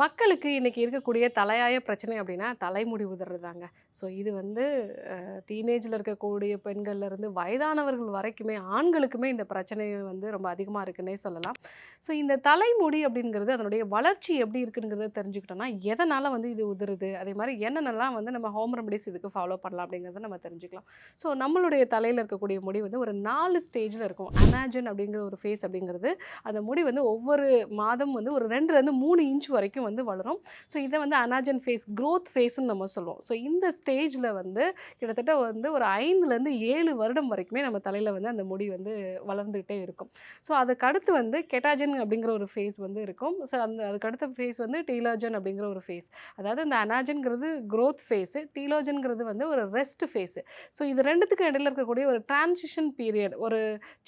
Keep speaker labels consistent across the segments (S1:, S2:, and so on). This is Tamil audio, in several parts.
S1: மக்களுக்கு இன்னைக்கு இருக்கக்கூடிய தலையாய பிரச்சனை அப்படின்னா தலைமுடி உதறதாங்க ஸோ இது வந்து டீனேஜில் இருக்கக்கூடிய பெண்கள்லேருந்து வயதானவர்கள் வரைக்குமே, ஆண்களுக்குமே இந்த பிரச்சனை வந்து ரொம்ப அதிகமாக இருக்குன்னே சொல்லலாம். ஸோ இந்த தலைமுடி அப்படிங்கிறது அதனுடைய வளர்ச்சி எப்படி இருக்குங்கிறத தெரிஞ்சுக்கிட்டோம்னா, எதனால் வந்து இது உதிருது? அதே மாதிரி என்னென்னலாம் வந்து நம்ம ஹோம் ரெமடிஸ் இதுக்கு ஃபாலோ பண்ணலாம் அப்படிங்கிறத நம்ம தெரிஞ்சுக்கலாம். ஸோ நம்மளுடைய தலையில் இருக்கக்கூடிய முடி வந்து ஒரு நாலு ஸ்டேஜில் இருக்கும். அனாஜன் அப்படிங்கிற ஒரு ஃபேஸ் அப்படிங்கிறது, அந்த முடி வந்து ஒவ்வொரு மாதம் வந்து ஒரு 2லேருந்து 3 இன்ச் வரைக்கும் வந்து வளரும். ஸோ இதை வந்து அனாஜன் ஃபேஸ், க்ரோத் ஃபேஸ்ன்னு நம்ம சொல்லுவோம். ஸோ இந்த ஸ்டேஜில் வந்து கிட்டத்தட்ட வந்து ஒரு 5லேருந்து 7 வருடம் வரைக்குமே நம்ம தலையில் வந்து அந்த முடி வந்து வளர்ந்துகிட்டே இருக்கும். ஸோ அதுக்கடுத்து வந்து கெட்டாஜன் அப்படிங்கிற ஒரு ஃபேஸ் வந்து இருக்கும். ஸோ அந்த அதுக்கடுத்த ஃபேஸ் வந்து டீலோஜன் அப்படிங்கிற ஒரு ஃபேஸ். அதாவது இந்த அனாஜன்ங்கிறது க்ரோத் ஃபேஸு, டீலோஜன்ங்கிறது வந்து ஒரு ரெஸ்ட் ஃபேஸு. ஸோ இது 2த்துக்கும் இடையில இருக்கக்கூடிய ஒரு டிரான்சிஷன் பீரியட் ஒரு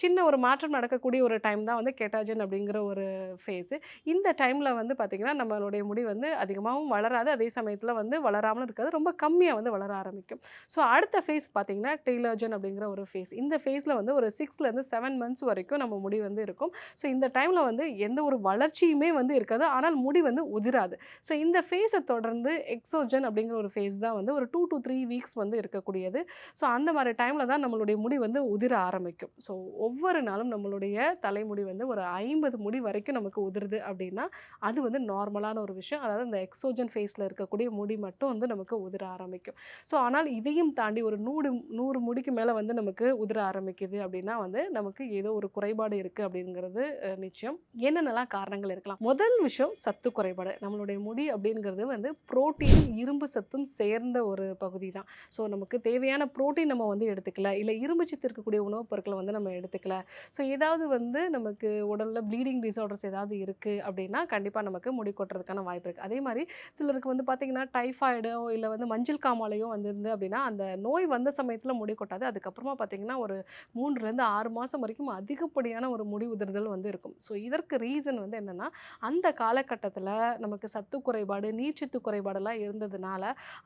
S1: சின்ன ஒரு மாற்றம் நடக்கக்கூடிய ஒரு டைம் தான் வந்து கெட்டாஜன் அப்படிங்கிற ஒரு ஃபேஸு. இந்த டைமில் வந்து பார்த்திங்கன்னா நம்மளோட நம்மளுடைய முடி வந்து அதிகமாகவும் வளராது. அதே சமயத்தில் வந்து வளராமலும் இருக்காது. ரொம்ப கம்மியாக வந்து வளர ஆரம்பிக்கும். ஸோ அடுத்த ஃபேஸ் பார்த்தீங்கன்னா, டெய்லர்ஜன் அப்படிங்கிற ஒரு ஃபேஸ். இந்த ஃபேஸில் வந்து ஒரு 6லேருந்து 7 மந்த்ஸ் வரைக்கும் நம்ம முடி வந்து இருக்கும். ஸோ இந்த டைமில் வந்து எந்த ஒரு வளர்ச்சியுமே வந்து இருக்காது. ஆனால் முடி வந்து உதிராது. ஸோ இந்த ஃபேஸை தொடர்ந்து எக்ஸோஜன் அப்படிங்கிற ஒரு ஃபேஸ் தான் வந்து ஒரு டூ டு த்ரீ வீக்ஸ் வந்து இருக்கக்கூடியது. ஸோ அந்த மாதிரி டைமில் தான் நம்மளுடைய முடி வந்து உதிர ஆரம்பிக்கும். ஸோ ஒவ்வொரு நாளும் நம்மளுடைய தலைமுடி வந்து ஒரு 50 முடி வரைக்கும் நமக்கு உதிருது அப்படின்னா, அது வந்து நார்மலான ஒரு விஷயம். அதாவது இந்த எக்ஸோஜன் ஃபேஸில் இருக்கக்கூடிய முடி மட்டும் வந்து நமக்கு உதிர ஆரம்பிக்கும். ஸோ ஆனால் இதையும் தாண்டி ஒரு நூறு நூறு முடிக்கு மேலே வந்து நமக்கு உதிர ஆரம்பிக்குது அப்படின்னா வந்து, நமக்கு ஏதோ ஒரு குறைபாடு இருக்குது அப்படிங்கிறது நிச்சயம். என்னென்னலாம் காரணங்கள் இருக்கலாம்? முதல் விஷயம் சத்து குறைபாடு. நம்மளுடைய முடி அப்படிங்கிறது வந்து புரோட்டீன் இரும்பு சத்தும் சேர்ந்த ஒரு பகுதி தான். ஸோ நமக்கு தேவையான புரோட்டீன் நம்ம வந்து எடுத்துக்கல, இல்லை இரும்பு சத்து இருக்கக்கூடிய உணவுப் பொருட்களை வந்து நம்ம எடுத்துக்கல. ஸோ ஏதாவது வந்து நமக்கு உடலில் ப்ளீடிங் டிசார்டர்ஸ் ஏதாவது இருக்குது அப்படின்னா, கண்டிப்பாக நமக்கு முடி வரதுக்கான வாய்ப்பு இருக்குது அதே மாதிரி சிலருக்கு வந்து பார்த்திங்கன்னா டைஃபாய்டோ இல்லை வந்து மஞ்சள் காமாலையோ வந்திருந்து அப்படின்னா, அந்த நோய் வந்த சமயத்தில் முடி கொட்டாது. அதுக்கப்புறமா பார்த்தீங்கன்னா, ஒரு மூன்றுலேருந்து ஆறு மாதம் வரைக்கும் அதிகப்படியான ஒரு முடி உதிர்தல் வந்து இருக்கும். ஸோ இதற்கு ரீசன் வந்து என்னென்னா அந்த காலகட்டத்தில் நமக்கு சத்து குறைபாடு, நீர்ச்சத்து குறைபாடெல்லாம் இருந்ததுனால,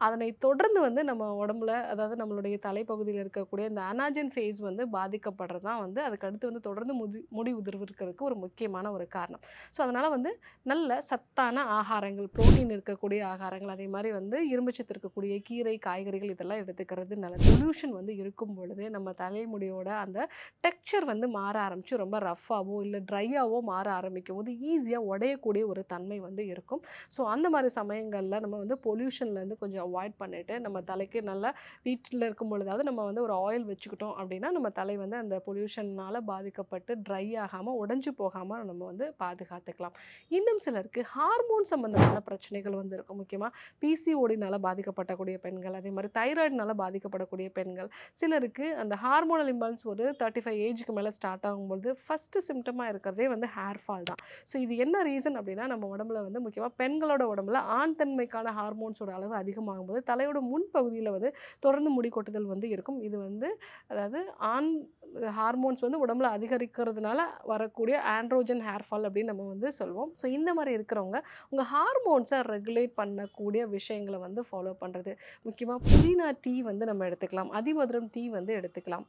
S1: அதனை தொடர்ந்து வந்து நம்ம உடம்புல அதாவது நம்மளுடைய தலைப்பகுதியில் இருக்கக்கூடிய இந்த அனாஜன் ஃபேஸ் வந்து பாதிக்கப்படுறது தான் வந்து அதுக்கு அடுத்து வந்து தொடர்ந்து முடி முடி உதிர்வு இருக்கிறதுக்கு ஒரு முக்கியமான ஒரு காரணம். ஸோ அதனால் வந்து நல்ல சத்தான ஆகாரங்கள், புரோட்டீன் இருக்கக்கூடிய ஆகாரங்கள், அதே மாதிரி வந்து இரும்புச்சத்து இருக்கக்கூடிய கீரை, காய்கறிகள் இதெல்லாம் எடுத்துக்கிறது நல்லது. பொல்யூஷன் வந்து இருக்கும் பொழுது நம்ம தலைமுடியோட அந்த டெக்ஸ்சர் வந்து மாற ஆரம்பிச்சு ரொம்ப ரஃப்பாகவோ இல்லை ட்ரையாகவோ மாற ஆரம்பிக்கும்போது ஈஸியாக உடையக்கூடிய ஒரு தன்மை வந்து இருக்கும். ஸோ அந்த மாதிரி சமயங்களில் நம்ம வந்து பொல்யூஷன்லேருந்து கொஞ்சம் அவாய்ட் பண்ணிட்டு, நம்ம தலைக்கு நல்லா வீட்டில் இருக்கும் பொழுதாவது நம்ம வந்து ஒரு ஆயில் வச்சுக்கிட்டோம் அப்படின்னா, நம்ம தலை வந்து அந்த பொல்யூஷன்னால் பாதிக்கப்பட்டு ட்ரை ஆகாமல் உடஞ்சி போகாமல் நம்ம வந்து பாதுகாத்துக்கலாம். இன்னும் சிலருக்கு ஹார்மோன் சம்பந்தமான பிரச்சனைகள் வந்து இருக்கும். முக்கியமாக பிசிஓடினால் பாதிக்கப்படக்கூடிய பெண்கள், அதே மாதிரி தைராய்டுனால் பாதிக்கப்படக்கூடிய பெண்கள், சிலருக்கு அந்த ஹார்மோனல் இம்பல்ஸ் ஒரு 35 ஏஜ்க்கு மேலே ஸ்டார்ட் ஆகும்போது ஃபர்ஸ்ட்டு சிம்டமாக இருக்கிறதே வந்து ஹேர் ஃபால் தான். ஸோ இது என்ன ரீசன் அப்படின்னா, நம்ம உடம்புல வந்து முக்கியமாக பெண்களோட உடம்புல ஆண் தன்மைக்கான ஹார்மோன்ஸோட அளவு அதிகமாகும்போது, தலையோட முன்பகுதியில் வந்து தொடர்ந்து முடி கொட்டுதல் வந்து இருக்கும். இது வந்து அதாவது ஆண் ஹார்மோன்ஸ் வந்து உடம்புல அதிகரிக்கிறதுனால வரக்கூடிய ஆண்ட்ரோஜன் ஹேர் ஃபால் அப்படின்னு நம்ம வந்து சொல்வோம். ஸோ இந்த மாதிரி இருக்கிறவங்க, உங்கள் ஹார்மோன்ஸை ரெகுலேட் பண்ணக்கூடிய விஷயங்களை வந்து ஃபாலோ பண்ணுறது முக்கியமாக புதினா டீ வந்து நம்ம எடுத்துக்கலாம். அதிமதுரம் டீ வந்து எடுத்துக்கலாம்.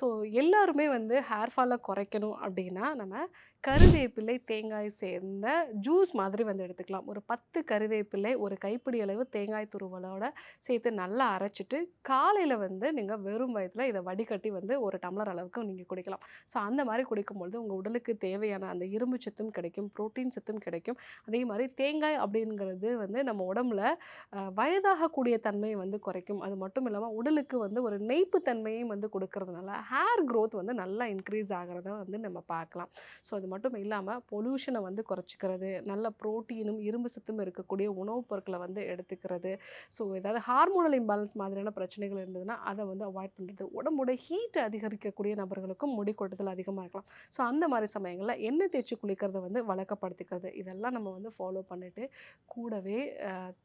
S1: ஸோ எல்லாருமே வந்து ஹேர் ஃபாலை குறைக்கணும் அப்படின்னா, நம்ம கருவேப்பிலை, தேங்காய் சேர்ந்த ஜூஸ் மாதிரி வந்து எடுத்துக்கலாம். ஒரு 10 கருவேப்பிலை, ஒரு கைப்பிடி அளவு தேங்காய் துருவலோட சேர்த்து நல்லா அரைச்சிட்டு காலையில் வந்து நீங்கள் வெறும் வயதில் இதை வடிகட்டி வந்து ஒரு டம்ளர் அளவு அளவுக்கு நீங்கள் குடிக்கலாம். ஸோ அந்த மாதிரி குடிக்கும்பொழுது உங்கள் உடலுக்கு தேவையான அந்த இரும்பு சத்தும் கிடைக்கும், புரோட்டீன் சத்தும் கிடைக்கும். அதே மாதிரி தேங்காய் அப்படிங்கிறது வந்து நம்ம உடம்புல வயதாகக்கூடிய தன்மையை வந்து குறைக்கும். அது மட்டும் இல்லாமல் உடலுக்கு வந்து ஒரு நெய்ப்பு தன்மையும் வந்து கொடுக்கறதுனால, ஹேர் க்ரோத் வந்து நல்லா இன்க்ரீஸ் ஆகுறத வந்து நம்ம பார்க்கலாம். ஸோ அது மட்டும் இல்லாமல் பொல்யூஷனை வந்து குறைச்சிக்கிறது நல்ல ப்ரோட்டீனும் இரும்பு சத்தும் இருக்கக்கூடிய உணவுப் பொருட்களை வந்து எடுத்துக்கிறது. ஸோ ஏதாவது ஹார்மோனல் இம்பேலன்ஸ் மாதிரியான பிரச்சனைகள் இருந்ததுன்னா, அதை வந்து அவாய்ட் பண்ணுறது உடம்போட ஹீட் அதிகரிக்கக்கூடிய நபர்களுக்கும் முடி கொட்டுதல் அதிகமாக இருக்கலாம். ஸோ அந்த மாதிரி சமயங்களில் எண்ணெய் தேய்ச்சி குளிக்கிறத வந்து வழக்கப்படுத்திக்கிறது. இதெல்லாம் நம்ம வந்து ஃபாலோ பண்ணிட்டு, கூடவே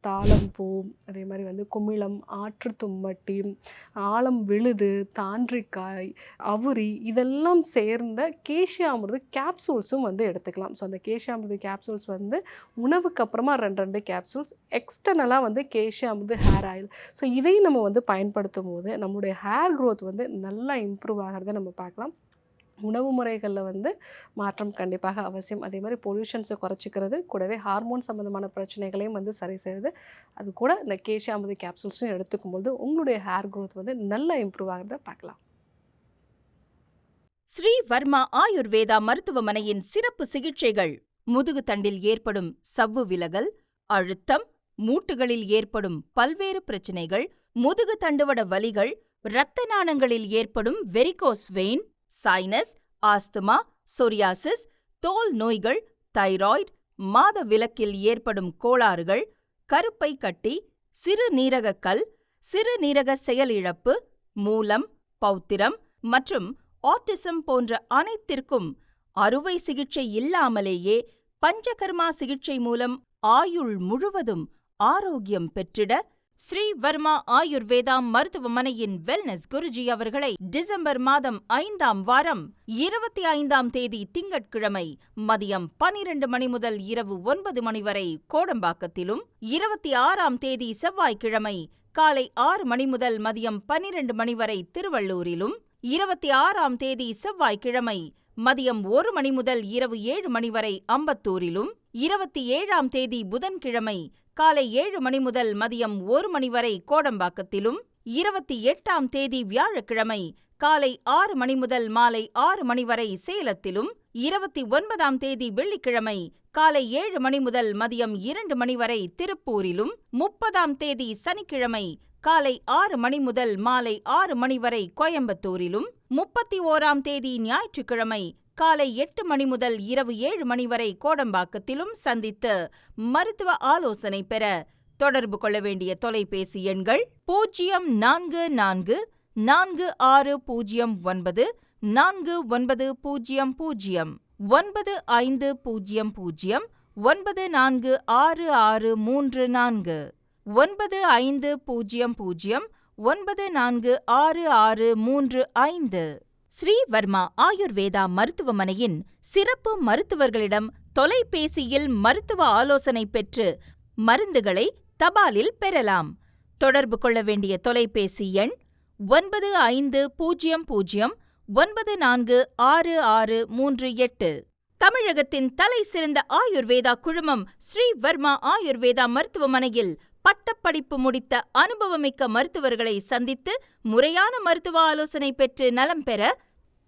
S1: தாளம்பூ அதே மாதிரி வந்து குமிழம், ஆற்றுத்தும்மட்டி, ஆலம் விழுது, தாண்டிக்காய், அவுரி இதெல்லாம் சேர்ந்த கேஷியாமிருது கேப்சூல்ஸும் வந்து எடுத்துக்கலாம். ஸோ அந்த கேஷியாமிருது கேப்சூல்ஸ் வந்து உணவுக்கு அப்புறமா 2, 2 கேப்சூல்ஸ் எக்ஸ்டர்னலாக வந்து கேஷியாமிருது ஹேர் ஆயில். ஸோ இதையும் நம்ம வந்து பயன்படுத்தும் போது நம்முடைய ஹேர் க்ரோத் வந்து நல்லா இம்ப்ரூவ் ஆகிறத நம்ம பார்க்கலாம். உணவு முறைகளில் வந்து மாற்றம் கண்டிப்பாக அவசியம். அதே மாதிரி பொல்யூஷன்ஸை குறைச்சிக்கிறது கூடவே ஹார்மோன் சம்மந்தமான பிரச்சனைகளையும் வந்து சரி செய்யுது அது கூட இந்த கேஷியாமதி கேப்சூல்ஸும் எடுத்துக்கும்போது உங்களுடைய ஹேர் க்ரோத் வந்து நல்லா இம்ப்ரூவ் ஆகிறத பார்க்கலாம்.
S2: ஸ்ரீ வர்மா ஆயுர்வேதா மருத்துவமனையின் சிறப்பு சிகிச்சைகள். முதுகு தண்டில் ஏற்படும் சவ்வு விலகல் அழுத்தம் மூட்டுகளில் ஏற்படும் பல்வேறு பிரச்சனைகள் முதுகு தண்டுவட வலிகள் இரத்த நாணங்களில் ஏற்படும் varicose vein sinus asthma psoriasis தோல் நோய்கள் தைராய்டு மாத விலக்கில் ஏற்படும் கோளாறுகள் கருப்பை கட்டி சிறுநீரகக் கல் சிறுநீரக செயலிழப்பு மூலம் பௌத்திரம் மற்றும் ஆட்டிசம் போன்ற அனைத்திற்கும் அறுவை சிகிச்சை இல்லாமலேயே பஞ்சகர்மா சிகிச்சை மூலம் ஆயுள் முழுவதும் ஆரோக்கியம் பெற்றிட ஸ்ரீ வர்மா ஆயுர்வேதா மருத்துவமனையின் வெல்னஸ் குருஜி அவர்களை டிசம்பர் மாதம் ஐந்தாம் வாரம் இருபத்தி ஐந்தாம் தேதி திங்கட்கிழமை மதியம் பனிரெண்டு மணி முதல் இரவு ஒன்பது மணி வரை கோடம்பாக்கத்திலும் இருபத்தி ஆறாம் தேதி செவ்வாய்க்கிழமை காலை ஆறு மணி முதல் மதியம் பனிரெண்டு மணி வரை திருவள்ளூரிலும் இருபத்தி ஆறாம் தேதி செவ்வாய்க்கிழமை மதியம் ஒரு மணி முதல் இரவு ஏழு மணி வரை அம்பத்தூரிலும் இருபத்தி ஏழாம் தேதி புதன்கிழமை காலை ஏழு மணி முதல் மதியம் ஒரு மணி வரை கோடம்பாக்கத்திலும் இருபத்தி எட்டாம் தேதி வியாழக்கிழமை காலை ஆறு மணி முதல் மாலை ஆறு மணி வரை சேலத்திலும் இருபத்தி ஒன்பதாம் தேதி வெள்ளிக்கிழமை காலை ஏழு மணி முதல் மதியம் இரண்டு மணி வரை திருப்பூரிலும் முப்பதாம் தேதி சனிக்கிழமை காலை ஆறு மணி முதல் மாலை ஆறு மணி வரை கோயம்புத்தூரிலும் முப்பத்தி ஓராம் தேதி ஞாயிற்றுக்கிழமை காலை எட்டு மணி முதல் இரவு ஏழு மணி வரை கோடம்பாக்கத்திலும் சந்தித்து மருத்துவ ஆலோசனை பெற தொடர்பு கொள்ள வேண்டிய தொலைபேசி எண்கள் பூஜ்ஜியம் நான்கு நான்கு நான்கு ஆறு பூஜ்ஜியம் ஒன்பது நான்கு ஒன்பது பூஜ்ஜியம் பூஜ்ஜியம் ஒன்பது ஐந்து பூஜ்ஜியம் பூஜ்ஜியம் ஒன்பது நான்கு ஆறு ஆறு மூன்று நான்கு ஒன்பது ஐந்து பூஜ்ஜியம் பூஜ்ஜியம் ஒன்பது நான்கு ஆறு ஆறு மூன்று ஐந்து ஸ்ரீவர்மா ஆயுர்வேதா மருத்துவமனையின் சிறப்பு மருத்துவர்களிடம் தொலைபேசியில் மருத்துவ ஆலோசனை பெற்று மருந்துகளை தபாலில் பெறலாம். தொடர்பு கொள்ள வேண்டிய தொலைபேசி எண் ஒன்பது ஐந்து பூஜ்ஜியம் பூஜ்ஜியம் ஒன்பது நான்கு ஆறு ஆறு மூன்று எட்டு. தமிழகத்தின் தலை சிறந்த ஆயுர்வேதா குழுமம் ஸ்ரீவர்மா ஆயுர்வேதா மருத்துவமனையில் பட்டப்படிப்பு முடித்த அனுபவமிக்க மருத்துவர்களை சந்தித்து முறையான மருத்துவ ஆலோசனை பெற்று நலம் பெற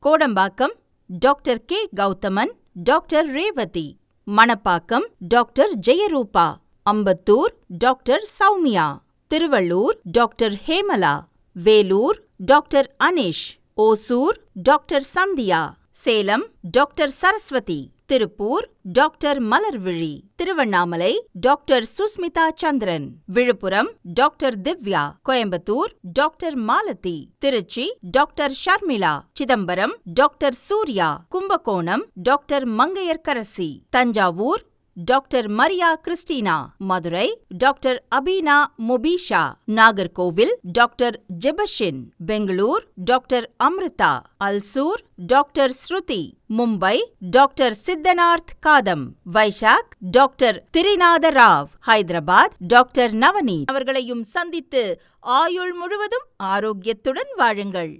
S2: Kodambakkam doctor K. Gauthaman doctor Revathi Manapakkam doctor Jayarupa Ambattur doctor Soumya Tiruvallur doctor Hemala Vellore doctor Anish Hosur doctor Sandhya Salem doctor Saraswathi. Tiruppur doctor Malarvizhi. Tiruvannamalai doctor Sushmita Chandran. Villupuram doctor Divya. Coimbatore doctor Malathi. Trichy doctor Sharmila. Chidambaram doctor Surya. Kumbakonam doctor Mangaiyarkarasi. Thanjavur doctor Maria Christina Madurai doctor Abeena Mobeesha Nagercoil doctor Jebashin Bangalore doctor Amrita Ulsoor doctor Shruti Mumbai doctor Siddhanarth காதம் வைஷாக் டாக்டர் திரிநாத ராவ் ஹைதராபாத் டாக்டர் நவனி அவர்களையும் சந்தித்து ஆயுள் முழுவதும் ஆரோக்கியத்துடன் வாழுங்கள்.